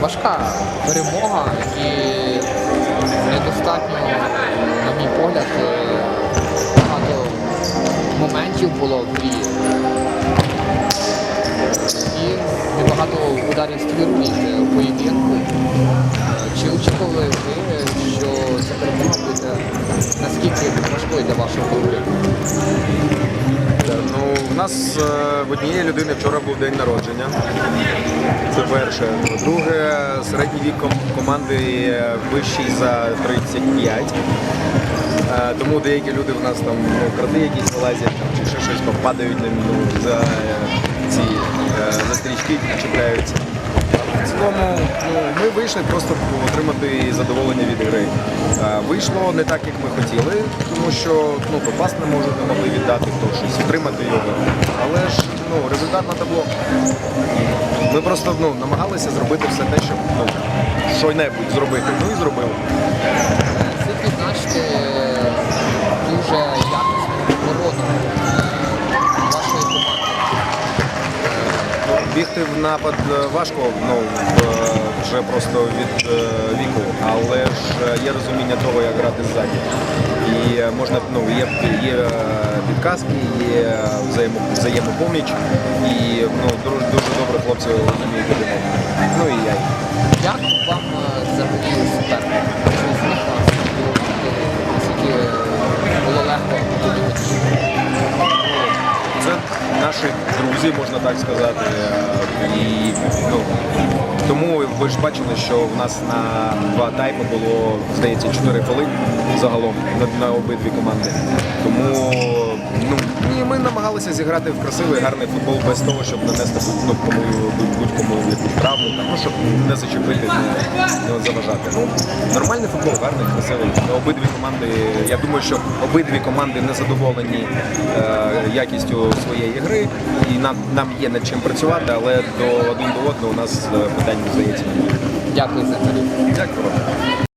важка перемога і недостатньо, на мій погляд, е, багато моментів було в грі. І небагато ударів ствіру від у поєдинку. Е, Чи очікували ви, що ця перемога буде наскільки важкою для вашого клубу? Нас е, в однієї людини вчора був день народження. Це перше. Друге, середній вік команди вищий за 35. Е, Тому деякі люди в нас там ну, крати якісь вилазять чи ще щось попадають на ну, за е, ці за стрічки чіпляються. В цілому ну, ми вийшли просто отримати задоволення від гри. Е, Вийшло не так, як ми хотіли, тому що ну, попасть не можуть, не могли віддати хто щось, отримати його. Але ж ну, результат на табло. Ми просто ну, намагалися зробити все те, щоб ну, що-небудь зробити. Ну і зробили. Бігти в напад е, важко, ну вже просто від е, віку, але ж е, є розуміння того, як грати ззаді. І е, можна, ну є, є е, підказки, є взаємопоміч, і ну дуже, дуже добре хлопці розуміють. Ну і я. Як вам е, взагалі друзі, можна так сказати. І ну, тому ви ж бачили, що в нас на два тайми було, здається, 4 голи загалом на, на обидві команди. Тому намагалися зіграти в красивий, гарний футбол без того, щоб нанести ну, будь-кому якусь травму, ну, щоб не зачепити, не, заважати. Ну, нормальний футбол, гарний, красивий. Обидві команди, я думаю, що обидві команди не задоволені е, якістю своєї гри, і нам, нам є над чим працювати, але до один до одного у нас е, питань, здається, немає. Дякую за інтерв'ю. Дякую.